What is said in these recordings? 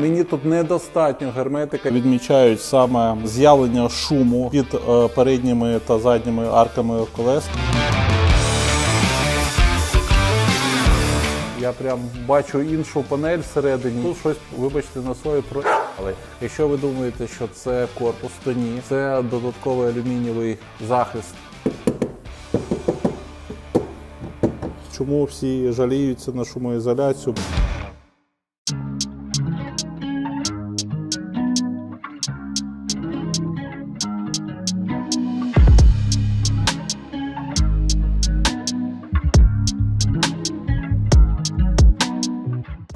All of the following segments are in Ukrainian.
Мені тут недостатньо герметика. Відмічають саме з'явлення шуму під е, передніми та задніми арками колес. Я прям бачу іншу панель всередині. Тут щось, вибачте, на своє про. Але якщо ви думаєте, що це корпус, то ні. Це додатковий алюмінієвий захист. Чому всі жаліються на шумоізоляцію?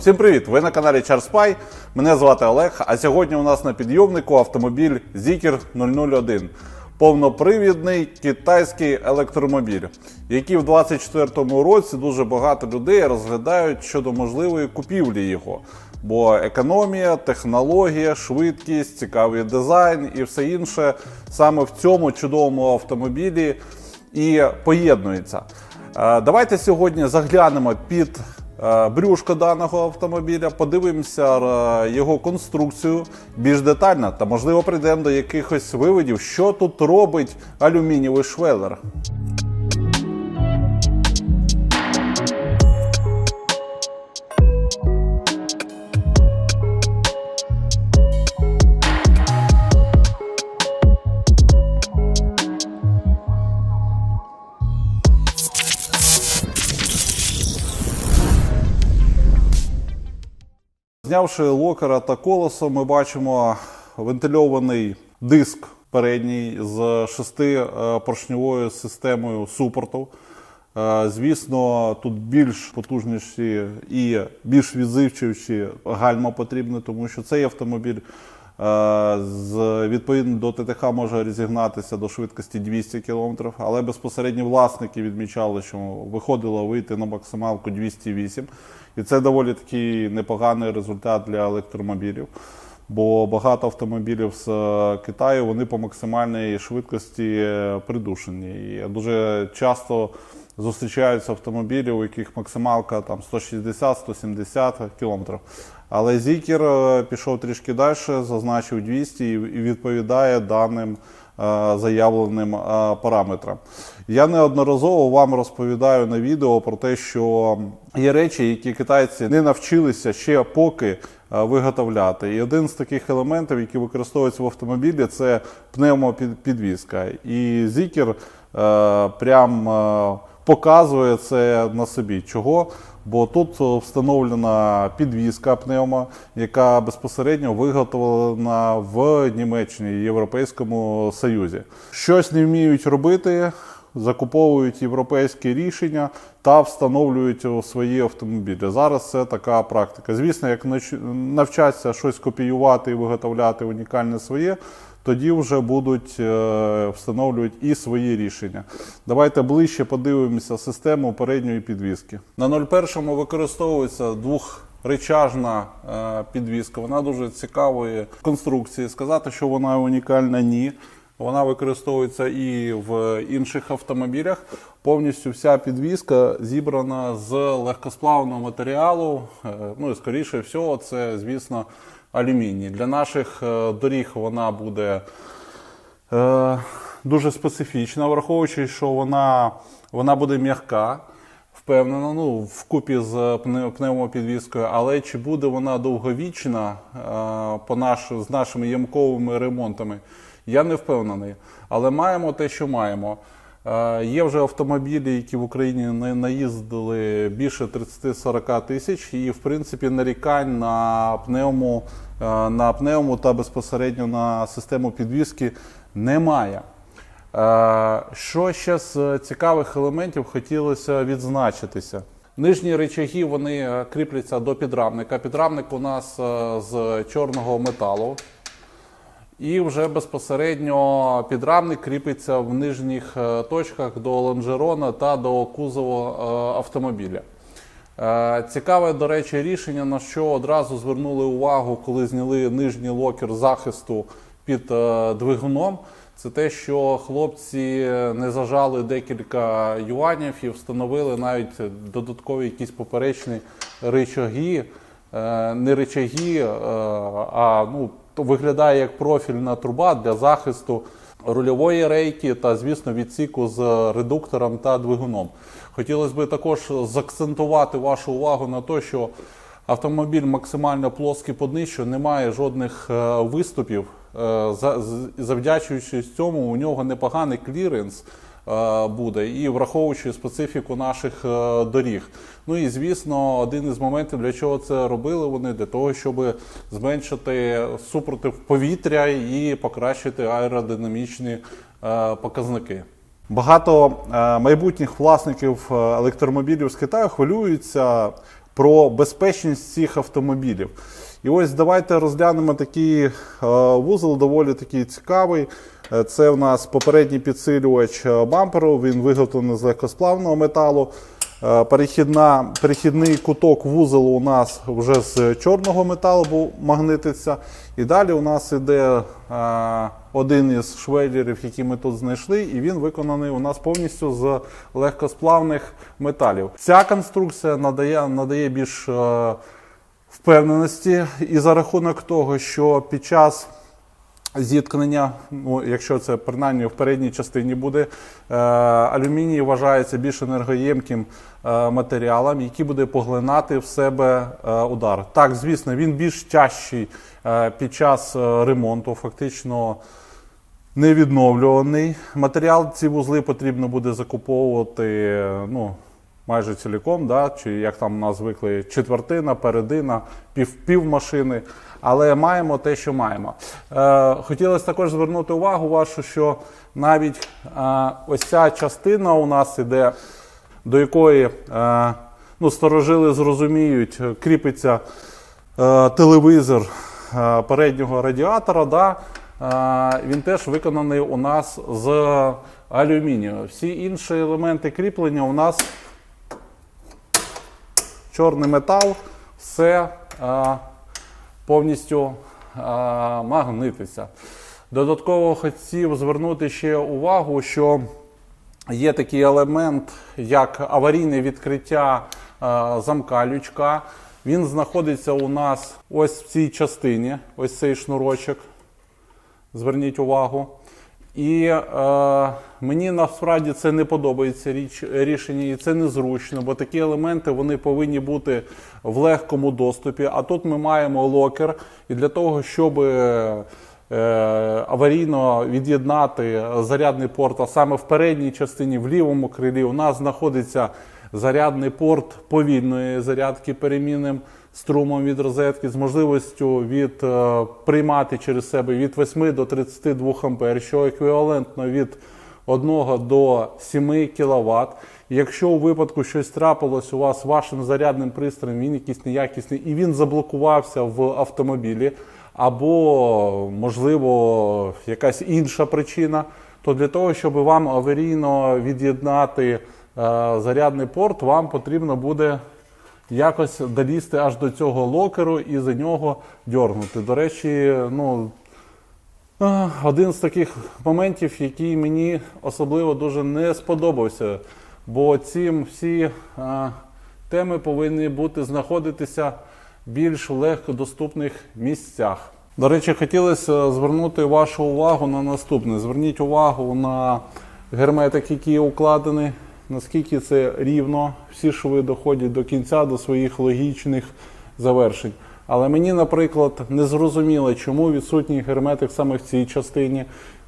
Всім привіт! Ви на каналі CharSpy. Мене звати Олег. А сьогодні у нас на підйомнику автомобіль Zikr 001. Повнопривідний китайський електромобіль, який в 2024 році дуже багато людей розглядають щодо можливої купівлі його. Бо економія, технологія, швидкість, цікавий дизайн і все інше саме в цьому чудовому автомобілі і поєднується. Е, Давайте сьогодні заглянемо під брюшко даного автомобіля, подивимося е, його конструкцію більш детально. Та, можливо, прийдемо до якихось виводів, що тут робить алюмінієвий швелер. Знявши локера та колесо, ми бачимо вентильований диск передній з шестипоршньовою системою супорту. Е, Звісно, тут більш потужніші і більш відзивчивші гальма потрібні, тому що цей автомобіль е, відповідно до ТТХ може розігнатися до швидкості 200 км, але безпосередні власники відмічали, що виходило вийти на максималку 208 і це доволі такий непоганий результат для електромобілів. Бо багато автомобілів з е, Китаю вони по максимальній швидкості е, придушені. І дуже часто зустрічаються автомобілі, у яких максималка там 160-170 км. Але Зікер е, пішов трішки далі, зазначив 200 і відповідає даним е, заявленим е, параметрам. Я неодноразово вам розповідаю на відео про те, що є речі, які китайці не навчилися ще поки виготовляти. І один з таких елементів, які використовуються в автомобілі, це пневмопідвізка. І Зікер прям показує це на собі. Чого? Бо тут е, встановлена підвізка пневмо, яка безпосередньо виготовлена в Німеччині Європейському Союзі. Щось не вміють робити, закуповують європейські рішення та встановлюють свої автомобілі. Зараз це така практика. Звісно, як навчаться щось копіювати і виготовляти унікальне своє. Тоді вже будуть е, встановлювати і свої рішення. Давайте ближче подивимося систему передньої підвіски. На 01 використовується двохречажна е, підвіска. Вона дуже цікавої конструкції. Сказати, що вона унікальна, ні. Вона використовується і в інших автомобілях. Повністю вся підвізка зібрана з легкосплавного матеріалу. Е, Ну і скоріше всього, це, звісно, алюміній. Для наших е, доріг вона буде е, дуже специфічна, враховуючи, що вона, вона буде м'яка. Впевнено, ну, вкупі з пне- пневмопідвіскою, але чи буде вона довговічна е, по наш, з нашими ямковими ремонтами, я не впевнений. Але маємо те, що маємо. Е, Є вже автомобілі, які в Україні на- наїздили більше 30-40 тисяч, і в принципі нарікань на пневму, е, на пневму та безпосередньо на систему підвіски немає. Е, Що ще з цікавих елементів хотілося відзначитися? Нижні речаги вони кріпляться до підрамника. Підрамник у нас з чорного металу. І вже безпосередньо підрамник кріпиться в нижніх е, точках до лонжерона та до кузова е, автомобіля. Е, Цікаве, до речі, рішення, на що одразу звернули увагу, коли зняли нижній локер захисту під двигуном. Це те, що хлопці не зажали декілька юанів і встановили навіть додаткові якісь поперечні рычаги е, не речаги, е, а ну, виглядає як профільна труба для захисту рульової рейки та, звісно, відсіку з редуктором та двигуном. Хотілося б також заакцентувати вашу увагу на те, що автомобіль максимально плоский по днищу, немає жодних е, виступів. Е, Завдячуючи цьому, у нього непоганий кліренс буде і враховуючи специфіку наших е, доріг. Ну і звісно, один із моментів, для чого це робили вони, для того, щоб зменшити супротив повітря і покращити аеродинамічні е, показники. Багато е, майбутніх власників е, електромобілів з Китаю хвилюються про безпечність цих автомобілів. І ось давайте розглянемо такий е, вузол, доволі такий цікавий. Е, Це у нас попередній підсилювач е, бамперу. Він виготовлений з легкосплавного металу. Е, Перехідна, перехідний куток вузолу у нас вже з чорного металу, бо магнититься. І далі у нас іде один із швеллерів, які ми тут знайшли, і він виконаний у нас повністю з легкосплавних металів. Ця конструкція надає, надає більш впевненості, і за рахунок того, що під час зіткнення, ну, якщо це принаймні в передній частині буде, е, алюміній вважається більш енергоємким е, матеріалом, який буде поглинати в себе е, удар. Так, звісно, він більш тяжчий е, під час е, ремонту, фактично невідновлюваний. Матеріал ці вузли потрібно буде закуповувати. Ну, майже ціліком, да, чи як там нас звикли, четвертина, передина, пів, пів машини. Але маємо те, що маємо. Е, хотілося також звернути увагу вашу, що навіть е, ось ця частина у нас іде, до якої е, ну, старожили зрозуміють, кріпиться е, телевізор е, переднього радіатора. Да, е, він теж виконаний у нас з алюмінію. Всі інші елементи кріплення у нас чорний метал, все е, повністю е, магнититься. Додатково хотів звернути ще увагу, що є такий елемент, як аварійне відкриття е, замка лючка. Він знаходиться у нас ось в цій частині, ось цей шнурочок. Зверніть увагу. І е, мені насправді це не подобається річ, рішення, і це незручно, бо такі елементи вони повинні бути в легкому доступі. А тут ми маємо локер, і для того, щоб е, аварійно від'єднати зарядний порт, а саме в передній частині, в лівому крилі, у нас знаходиться зарядний порт повільної зарядки перемінним струмом від розетки з можливістю від е, приймати через себе від 8 до 32 ампер, що еквівалентно від 1 до 7 кВт. Якщо у випадку щось трапилось у вас вашим зарядним пристроєм, він якийсь неякісний і він заблокувався в автомобілі, або, можливо, якась інша причина, то для того, щоб вам аварійно від'єднати е, зарядний порт, вам потрібно буде якось долізти аж до цього локеру і за нього дьорнути. До речі, ну, один з таких моментів, який мені особливо дуже не сподобався, бо ці всі а, теми повинні бути знаходитися в більш легкодоступних місцях. До речі, хотілося звернути вашу увагу на наступне. Зверніть увагу на герметик, який укладений, наскільки це рівно, всі шви доходять до кінця, до своїх логічних завершень. Але мені, наприклад, не зрозуміло, чому відсутній герметик саме в цій частині,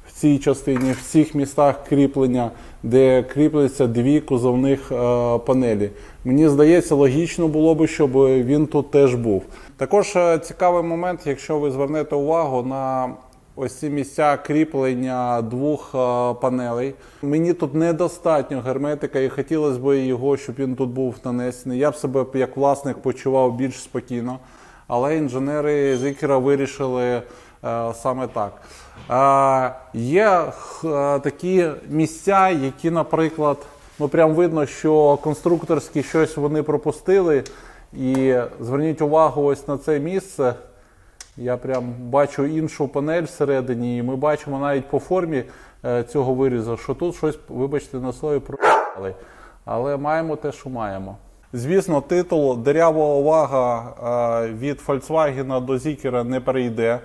в цій частині, в цих містах кріплення, де кріпляться дві кузовних е, панелі. Мені здається, логічно було би, щоб він тут теж був. Також е, цікавий момент, якщо ви звернете увагу на ось ці місця кріплення двох е, панелей. Мені тут недостатньо герметика, і хотілося б його, щоб він тут був нанесений. Я б себе як власник почував більш спокійно. Але інженери з Ікера вирішили е, саме так. Е, є е, такі місця, які, наприклад, ну прям видно, що конструкторські щось вони пропустили. І зверніть увагу ось на це місце. Я прям бачу іншу панель всередині, і ми бачимо навіть по формі е, цього вирізу, що тут щось, вибачте, на слові про. Але маємо те, що маємо. Звісно, титул дерява увага е, від Volkswagen до Zikera не перейде,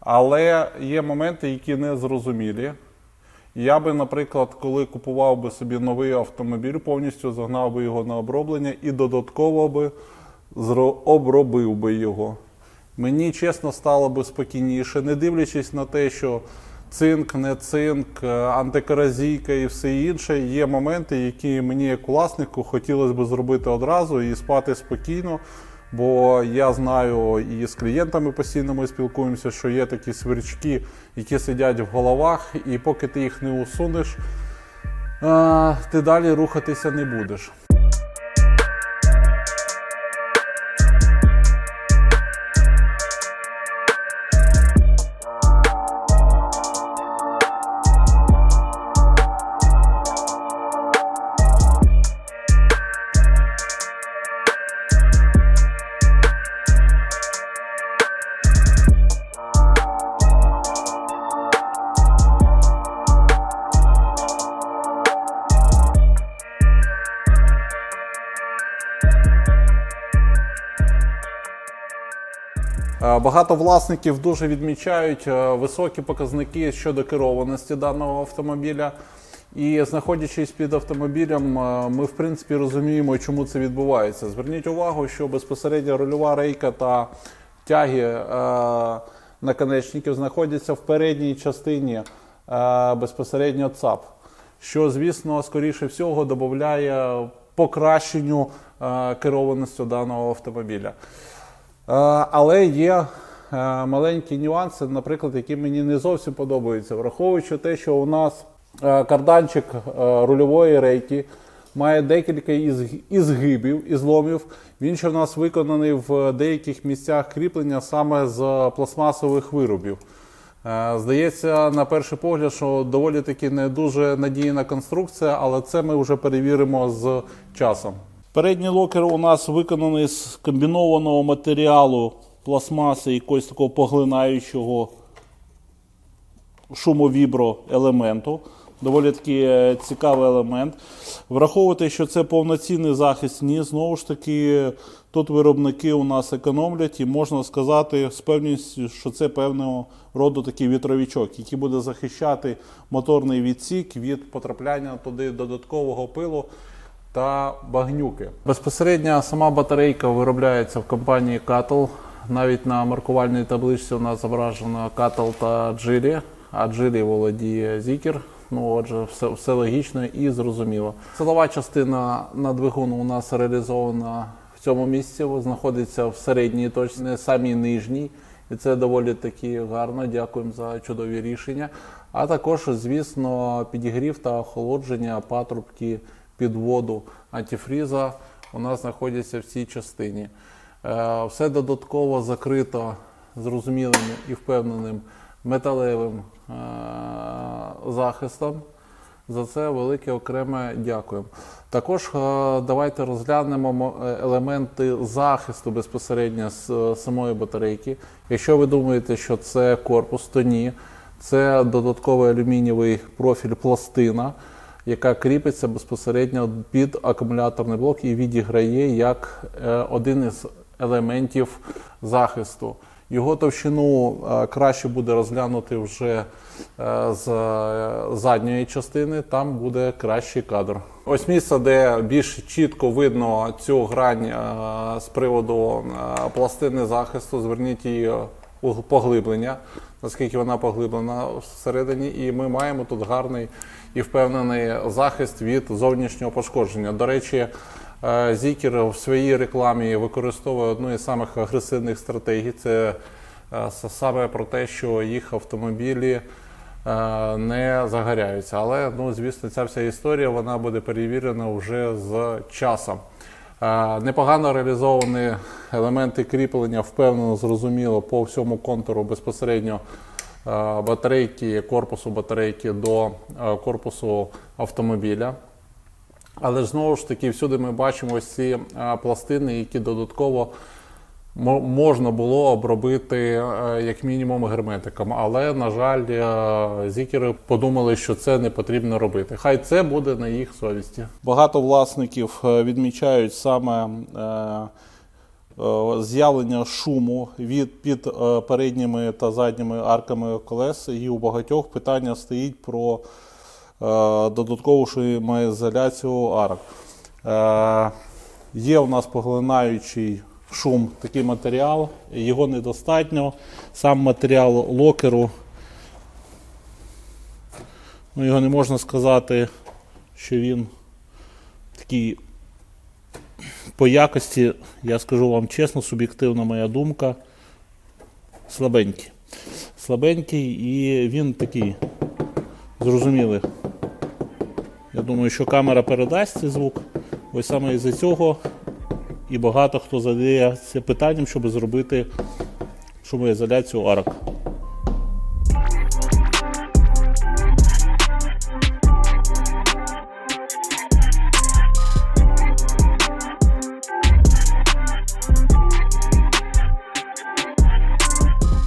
але є моменти, які не зрозумілі. Я би, наприклад, коли купував би собі новий автомобіль, повністю загнав би його на оброблення і додатково би обробив би його. Мені чесно стало би спокійніше, не дивлячись на те, що цинк, не цинк, е, антикоразійка і все інше. Є моменти, які мені як власнику хотілося б зробити одразу і спати спокійно. Бо я знаю і з клієнтами постійно ми спілкуємося, що є такі сверчки, які сидять в головах, і поки ти їх не усунеш, ти далі рухатися не будеш. Багато власників дуже відмічають е, високі показники щодо керованості даного автомобіля. І знаходячись під автомобілем, е, ми в принципі розуміємо, чому це відбувається. Зверніть увагу, що безпосередньо рульова рейка та тяги е, наконечників знаходяться в передній частині е, безпосередньо ЦАП, що, звісно, скоріше всього додає покращенню е, керованості даного автомобіля. Е, Але є е, маленькі нюанси, наприклад, які мені не зовсім подобаються, враховуючи те, що у нас е, карданчик рульової рейки має декілька із- ізгибів, ізломів. Він ще в нас виконаний в деяких місцях кріплення саме з пластмасових виробів. Здається, на перший погляд, що доволі таки не дуже надійна конструкція, але це ми вже перевіримо з часом. Передній локер у нас виконаний з комбінованого матеріалу пластмаси якогось такого поглинаючого шумовіброелементу. Доволі таки е, цікавий елемент. Враховувати, що це повноцінний захист, ні, знову ж таки, тут виробники у нас економлять, і можна сказати з певністю, що це певного роду такий вітровічок, який буде захищати моторний відсік від потрапляння туди додаткового пилу та багнюки. Безпосередньо сама батарейка виробляється в компанії Cattle. Навіть на маркувальній табличці у нас зображено Cattle та Geely, а Geely володіє Zikr. Ну, отже, все, все логічно і зрозуміло. Силова частина на двигуну у нас реалізована в цьому місці, знаходиться в середній точці, не самій нижній. І це доволі таки гарно. Дякуємо за чудові рішення. А також, звісно, підігрів та охолодження патрубки під воду антифріза у нас знаходяться в цій частині. Е, Все додатково закрито зрозумілим і впевненим металевим е, захистом. За це велике окреме дякуємо. Також е, давайте розглянемо елементи захисту безпосередньо з самої батарейки. Якщо ви думаєте, що це корпус, то ні. Це додатковий алюмінієвий профіль пластина, яка кріпиться безпосередньо під акумуляторний блок і відіграє як е, один із елементів захисту. Його товщину е, краще буде розглянути вже е, з задньої частини, там буде кращий кадр. Ось місце, де більш чітко видно цю грань з приводу пластини захисту. Зверніть її у поглиблення, наскільки вона поглиблена всередині, і ми маємо тут гарний і впевнений захист від зовнішнього пошкодження. До речі, е, Зікер в своїй рекламі використовує одну із самих агресивних стратегій. Це е, саме про те, що їх автомобілі е, не загоряються. Але ну, звісно, ця вся історія вона буде перевірена вже з часом. Непогано реалізовані елементи кріплення, впевнено, зрозуміло по всьому контуру безпосередньо батарейки, корпусу батарейки до корпусу автомобіля. Але ж знову ж таки, всюди ми бачимо ось ці пластини, які додатково можна було обробити е, як мінімум герметиком, але на жаль, е, зікери подумали, що це не потрібно робити. Хай це буде на їх совісті. Багато власників е, відмічають саме з'явлення шуму від під передніми та задніми арками колес, і у багатьох питання стоїть про додаткову шумоізоляцію арок. Є у нас поглинаючий шум такий матеріал, його недостатньо. Сам матеріал локеру, ну, його не можна сказати, що він такий по якості, я скажу вам чесно, суб'єктивна моя думка, слабенький. Слабенький і він такий зрозумілий. Я думаю, що камера передасть цей звук. Ось саме із-за цього і багато хто задається питанням, щоб зробити шумоізоляцію арок.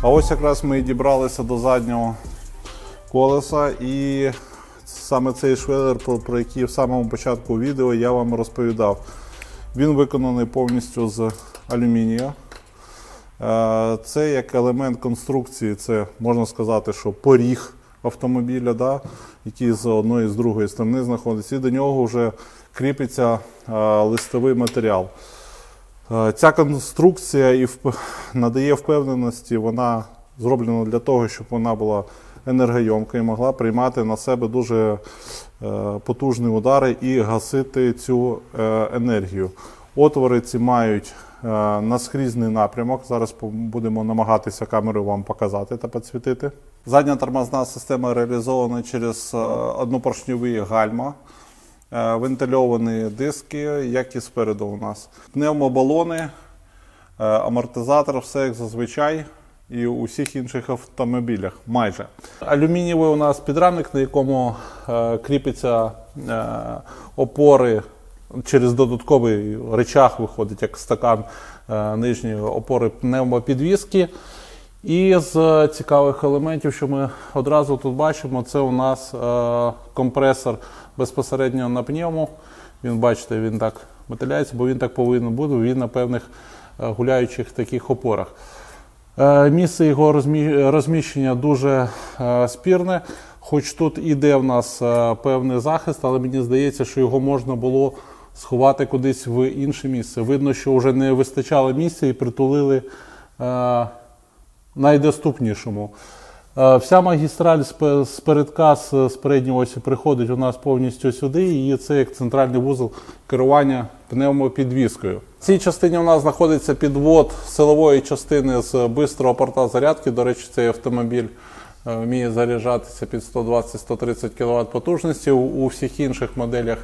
А ось якраз ми дібралися до заднього колеса, і саме цей швелер, про, про який в самому початку відео я вам розповідав. Він виконаний повністю з алюмінія. Е, Це як елемент конструкції, це можна сказати, що поріг автомобіля, да, який з одної і з другої сторони знаходиться, і до нього вже кріпиться е, листовий матеріал. Е, Ця конструкція і надає впевненості, вона зроблена для того, щоб вона була енергойомка і могла приймати на себе дуже е, потужні удари і гасити цю е, енергію. Отвори ці мають е, наскрізний напрямок. Зараз будемо намагатися камерою вам показати та підсвітити. Задня тормозна система реалізована через однопоршньові гальма. Вентильовані диски, як і спереду у нас. Пневмобалони, амортизатор, все як зазвичай. І у всіх інших автомобілях майже. Алюмінієвий у нас підрамник, на якому е, кріпиться е, опори через додатковий речах, виходить як стакан е, нижньої опори пневмопідвіски. І з цікавих елементів, що ми одразу тут бачимо, це у нас е, компресор безпосередньо на пневму. Він, бачите, він так мотиляється, бо він так повинен бути, він на певних е, гуляючих таких опорах. Е, Місце його розміщення дуже е, спірне, хоч тут іде в нас е, певний захист, але мені здається, що його можна було сховати кудись в інше місце. Видно, що вже не вистачало місця і притулили найдоступнішому. Вся магістраль з з передка з з передньої осі приходить у нас повністю сюди, і це як центральний вузол керування пневмопідвіскою. Цій частині у нас знаходиться підвод силової частини з бистрого порта зарядки. До речі, цей автомобіль е, вміє заряджатися під 120-130 кВт потужності. У всіх інших моделях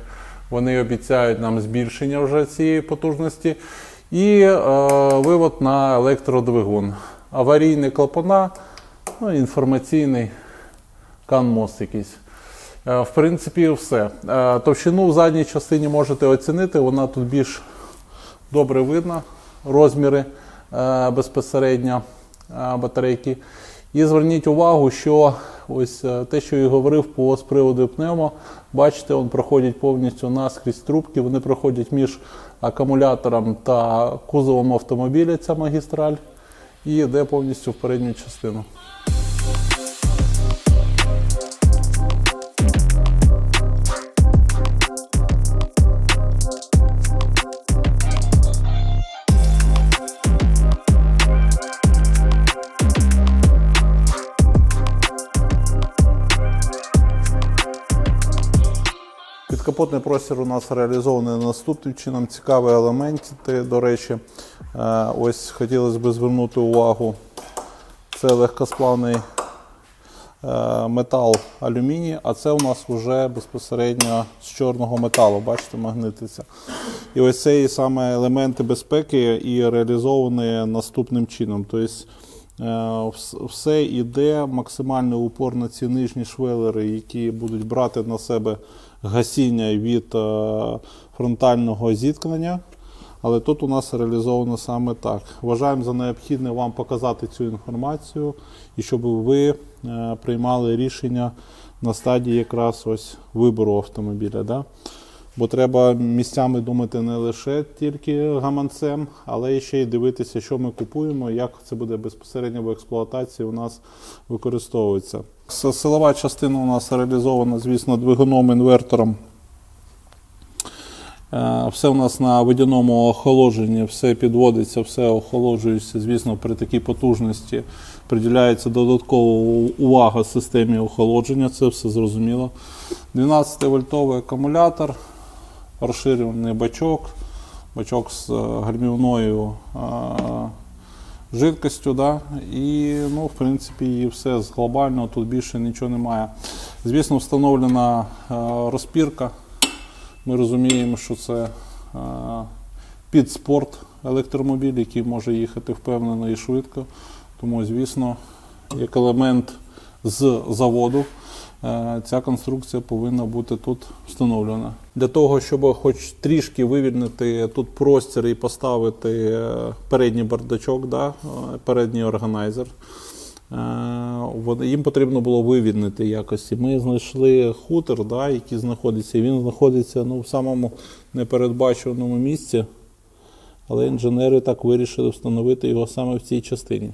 вони обіцяють нам збільшення вже цієї потужності. І е, вивод на електродвигун. Аварійний клапана, ну, інформаційний канмост якийсь. Е, В принципі, все. Е, Товщину в задній частині можете оцінити, вона тут більш добре видно, розміри е, безпосередньо е, батарейки. І зверніть увагу, що ось е, те, що я говорив по з приводу пневмо, бачите, він проходить повністю наскрізь трубки, вони проходять між акумулятором та кузовом автомобіля, ця магістраль, і йде повністю в передню частину. Підкапотний простір у нас реалізований наступним чином. Цікаві елементи, до речі. Е, Ось хотілося б звернути увагу. Це легкосплавний е, метал алюміній, а це у нас вже безпосередньо з чорного металу, бачите, магнитиця. І ось це і саме елементи безпеки і реалізовані наступним чином. Тобто е, все йде максимальний упор на ці нижні швелери, які будуть брати на себе гасіння від е, фронтального зіткнення. Але тут у нас реалізовано саме так. Вважаємо за необхідне вам показати цю інформацію і щоб ви е, приймали рішення на стадії якраз ось вибору автомобіля. Да? Бо треба місцями думати не лише тільки гаманцем, але ще й дивитися, що ми купуємо, як це буде безпосередньо в експлуатації у нас використовується. Силова частина у нас реалізована, звісно, двигуном інвертором. Е, Все у нас на водяному охолодженні, все підводиться, все охолоджується. Звісно, при такій потужності приділяється додаткова увага системі охолодження, це все зрозуміло. 12-вольтовий акумулятор, розширений бачок, бачок з е, гальмівною е, жидкостю. Да? І, ну, в принципі, і все з глобального тут більше нічого немає. Звісно, встановлена е, розпірка. Ми розуміємо, що це під спорт електромобіль, який може їхати впевнено і швидко. Тому, звісно, як елемент з заводу, ця конструкція повинна бути тут встановлена. Для того, щоб хоч трішки вивільнити тут простір і поставити е, передній бардачок, да, е, передній органайзер. Е, Їм потрібно було вивільнити якось. І Ми знайшли хутор, да, який знаходиться. Він знаходиться ну, в самому непередбаченому місці, але інженери так вирішили встановити його саме в цій частині.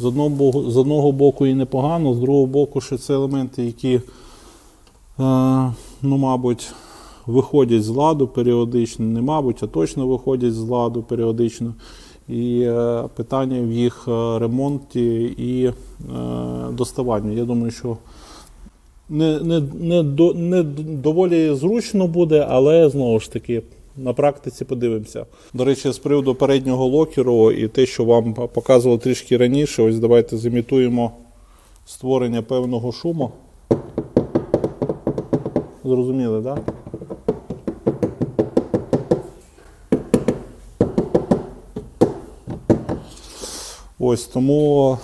З одного боку, з одного боку і непогано, з другого боку, що це елементи, які, е, ну, мабуть, виходять з ладу періодично, не мабуть, а точно виходять з ладу періодично. І е, питання в їх е, ремонті і е, доставанні. Я думаю, що не, не, не, до, не доволі зручно буде, але знову ж таки. На практиці подивимося. До речі, з приводу переднього локеру і те, що вам показували трішки раніше, ось давайте зімітуємо створення певного шуму. Зрозуміли, так? Да? Ось тому,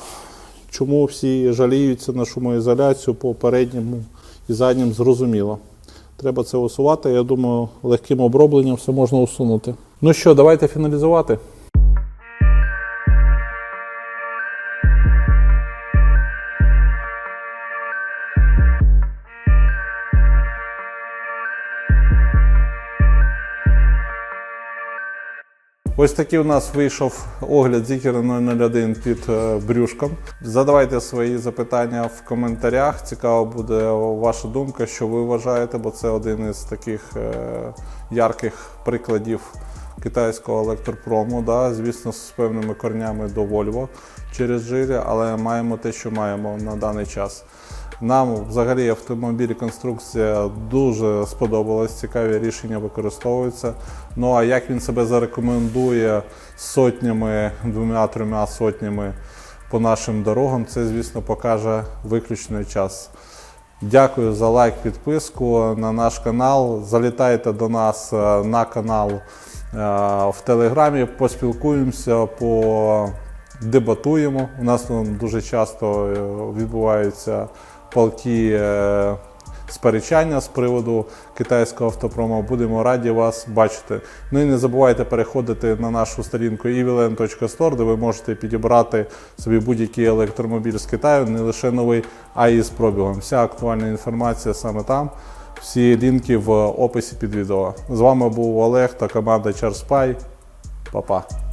чому всі жаліються на шумоізоляцію по передньому і заднім, зрозуміло. Треба це усувати. Я думаю, легким обробленням все можна усунути. Ну що, давайте фіналізувати. Ось такий у нас вийшов огляд Зікера 001 під е, брюшком. Задавайте свої запитання в коментарях. Цікаво буде ваша думка, що ви вважаєте, бо це один із таких е, ярких прикладів китайського електропрому. Да? Звісно, з певними корнями до Volvo через жирі, але маємо те, що маємо на даний час. Нам взагалі автомобіль конструкція дуже сподобалась, цікаві рішення використовуються. Ну а як він себе зарекомендує сотнями, двома-трьома сотнями по нашим дорогам, це, звісно, покаже виключний час. Дякую за лайк, підписку на наш канал. Залітайте до нас е, на канал е, в Телеграмі, поспілкуємося, подебатуємо. У нас там дуже часто е, відбуваються палки е, сперечання з приводу китайського автопрому. Будемо раді вас бачити. Ну і не забувайте переходити на нашу сторінку evilen.store, де ви можете підібрати собі будь-який електромобіль з Китаю, не лише новий, а і з пробігом. Вся актуальна інформація саме там. Всі лінки в описі під відео. З вами був Олег та команда CharSpy. Па-па.